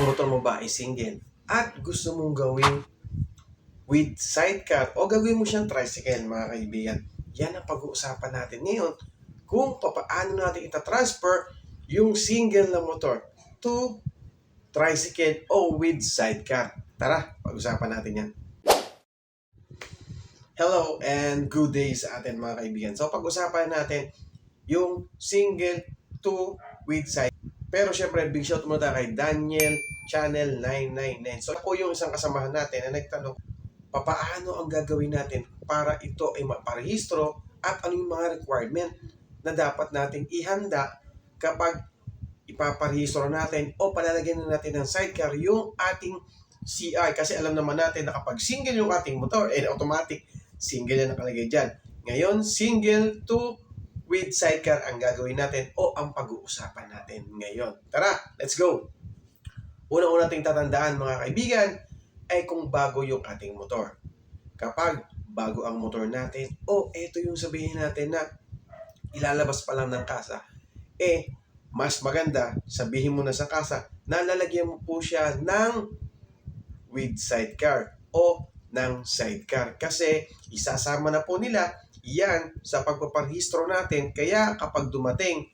ang motor mo ba ay single at gusto mong gawin with sidecar o gagawin mo siyang tricycle mga kaibigan. Yan ang pag-uusapan natin ngayon kung paano natin itatransfer yung single na motor to tricycle o with sidecar. Tara, pag-usapan natin yan. Hello and good day sa atin mga kaibigan. So pag-usapan natin yung single to with side. Pero syempre, big shout muna tayo kay Daniel Channel 999. So ako yung isang kasamahan natin na nagtanong, papaano ang gagawin natin para ito ay maparehistro at ano yung mga requirement na dapat nating ihanda kapag ipaparehistro natin o palalagyan na natin ng sidecar yung ating CI. Kasi alam naman natin na kapag single yung ating motor, eh automatic single yan nakalagay dyan. Ngayon, single to with sidecar ang gagawin natin o ang pag-uusapan natin ngayon. Tara, let's go! Una-una nating tatandaan mga kaibigan ay kung bago yung ating motor. Kapag bago ang motor natin o eto yung sabihin natin na ilalabas pa lang ng kasa, eh mas maganda sabihin mo na sa kasa na lalagyan mo po siya ng with sidecar o ng sidecar kasi isasama na po nila yan sa pagpaparehistro natin. Kaya kapag dumating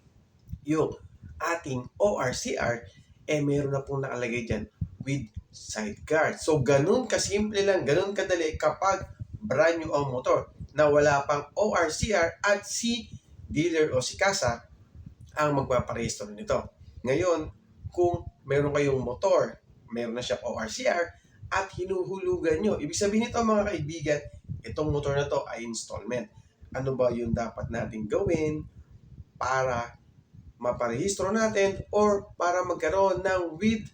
yung ating ORCR, eh meron na pong nakalagay dyan with sidecar. So, ganun kasimple lang, ganun kadali kapag brand new ang motor na wala pang ORCR at si dealer o si kasa ang magpaparehistro nito. Ngayon, kung meron kayong motor, meron na siya ORCR, at hinuhulugan nyo. Ibig sabihin nito mga kaibigan, itong motor na to ay installment. Ano ba yung dapat natin gawin para maparehistro natin or para magkaroon ng with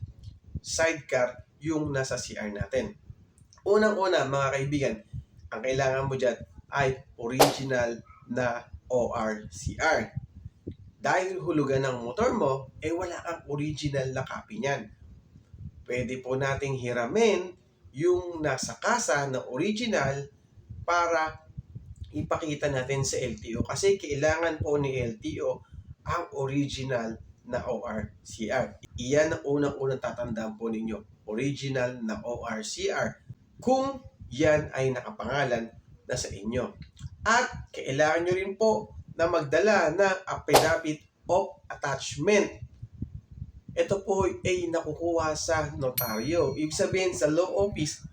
sidecar yung nasa CR natin. Unang-una mga kaibigan, ang kailangan mo dyan ay original na ORCR. Dahil hulugan ng motor mo, eh wala kang original na copy niyan. Pwede po nating hiramin yung nasa kasa na original para ipakita natin sa LTO kasi kailangan po ni LTO ang original na ORCR. Iyan ang unang-unang tatandaan po ninyo. Original na ORCR. Kung yan ay nakapangalan na sa inyo. At kailangan nyo rin po na magdala ng affidavit of attachment. Ito po ay nakukuha sa notaryo. Ibig sabihin sa law office,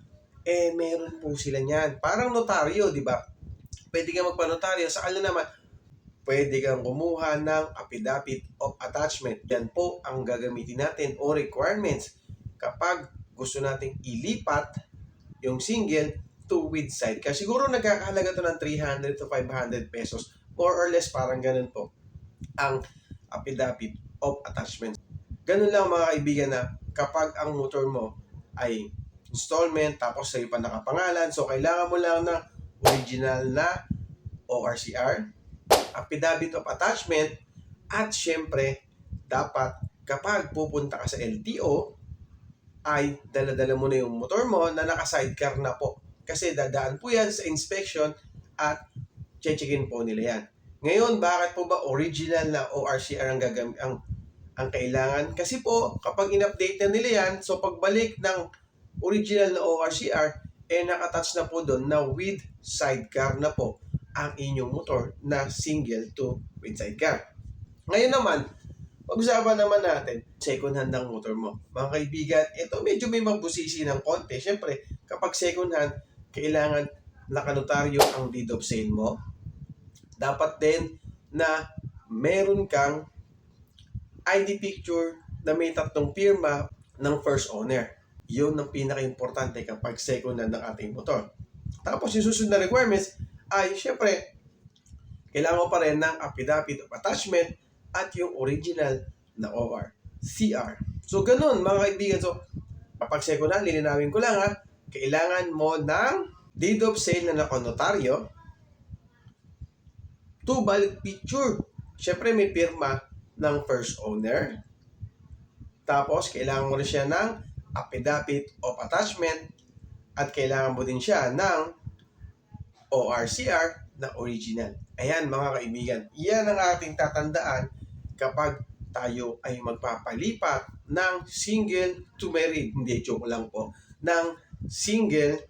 eh meron po sila niyan. Parang notaryo, di ba? Pwede kang magpanotaryo. Sa kanila naman, pwede kang kumuha ng affidavit of attachment. Yan po ang gagamitin natin o requirements kapag gusto nating ilipat yung single to with side. Kasi siguro nagkakahalaga to ng 300 to 500 pesos. More or less parang ganun po ang affidavit of attachment. Ganun lang mga kaibigan na kapag ang motor mo ay installment tapos sa'yo pa nakapangalan, so kailangan mo lang ng original na ORCR, affidavit of attachment, at syempre, dapat kapag pupunta ka sa LTO, ay daladala mo na yung motor mo na naka-sidecar na po. Kasi dadaan po yan sa inspection at checkin po nila yan. Ngayon, bakit po ba original na ORCR ang gagam ang ang kailangan? Kasi po, kapag in-update na nila yan, so pagbalik ng original na ORCR, eh nakatouch na po doon na with sidecar na po ang inyong motor na single to with sidecar. Ngayon naman, pag-usapan naman natin, second hand ng motor mo. Mga kaibigan, ito medyo may mabusisi ng konti. Siyempre, kapag second hand, kailangan nakanotaryo ang deed of sale mo. Dapat din na meron kang ID picture na may tatlong pirma ng first owner. Yun ang pinaka-importante kapag second hand ng ating motor. Tapos yung susunod na requirements ay syempre kailangan mo pa rin ng affidavit of attachment at yung original na OR, CR. So ganun mga kaibigan. So kapag second hand, lilinawin ko lang ha, kailangan mo ng deed of sale na nakanotaryo, two valid picture. Syempre may pirma ng first owner. Tapos, kailangan mo rin siya ng affidavit of attachment at kailangan mo din siya ng ORCR na original. Ayan mga kaibigan, yan ang ating tatandaan kapag tayo ay magpapalipat ng single to married. Hindi, joke lang po. Ng single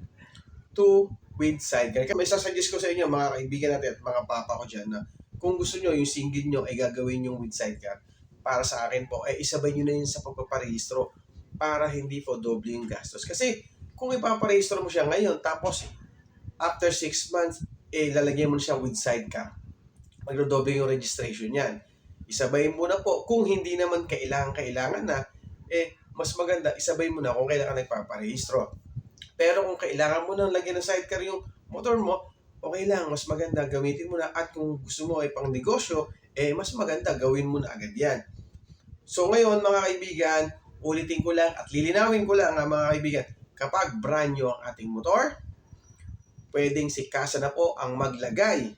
to with sidecar. Kaya may sasuggest ko sa inyo, mga kaibigan natin at mga papa ko dyan, na kung gusto nyo, yung single nyo ay gagawin yung with sidecar. Para sa akin po, ay isabay nyo na yun sa pagpaparehistro para hindi po doble yung gastos. Kasi kung ipaparehistro mo siya ngayon, tapos after 6 months, eh, lalagyan mo siya with sidecar. Magdodoble yung registration yan. Isabay mo na po. Kung hindi naman kailangan-kailangan na, eh, mas maganda, isabay mo na kung kailan ka nagpaparehistro. Pero kung kailangan mo nang lagyan ng sidecar yung motor mo, okay lang, mas maganda, gamitin mo na. At kung gusto mo ay pang negosyo, eh, mas maganda, gawin mo na agad yan. So ngayon, mga kaibigan, ulitin ko lang at lilinawin ko lang, mga kaibigan, kapag brand new ang ating motor, pwedeng si Kasa na po ang maglagay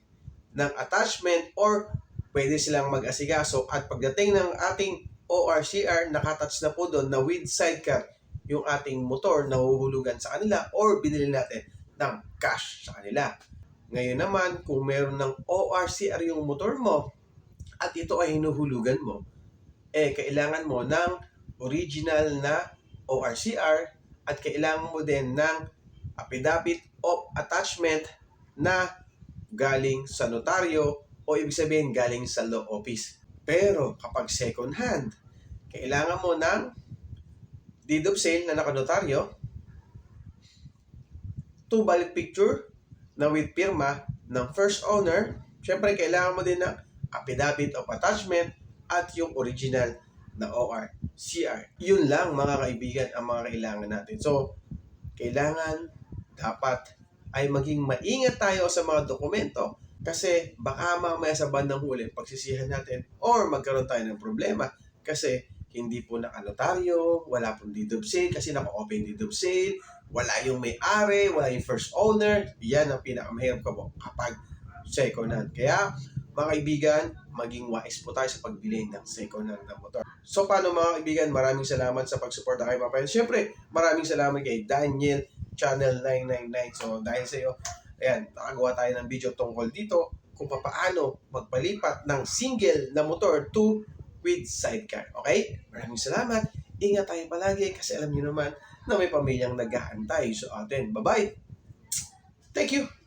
ng attachment or pwede silang mag-asikaso at pagdating ng ating ORCR, nakatouch na po doon na with sidecar yung ating motor nahuhulugan sa kanila or binili natin ng cash sa kanila. Ngayon naman, kung meron ng ORCR yung motor mo at ito ay hinuhulugan mo, eh kailangan mo ng original na ORCR at kailangan mo din ng affidavit of attachment na galing sa notaryo o ibig sabihin galing sa law office. Pero kapag second hand, kailangan mo ng deed of sale na nakanotaryo, two valid picture na with pirma ng first owner, syempre kailangan mo din ng affidavit of attachment at yung original na OR, CR. Yun lang mga kaibigan ang mga kailangan natin. So, kailangan dapat ay maging maingat tayo sa mga dokumento kasi baka mamaya sa bandang huli pagsisihan natin or magkaroon tayo ng problema kasi hindi po nakanotaryo, wala pong deed of sale kasi naka-open deed of sale, wala yung may-ari, wala yung first owner. Yan ang pinakamahirap ko po kapag second hand. Kaya, mga kaibigan, maging wise po tayo sa pagbili ng second hand na motor. So, paano mga kaibigan, maraming salamat sa pagsuporta kay Papa. And syempre, maraming salamat kay Daniel Channel 999. So, dahil sa iyo, ayan, nakagawa tayo ng video tungkol dito kung paano magpalipat ng single na motor to with sidecar. Okay? Maraming salamat. Ingat tayo palagi kasi alam niyo naman na may pamilyang naghahantay sa atin. Bye-bye! Thank you!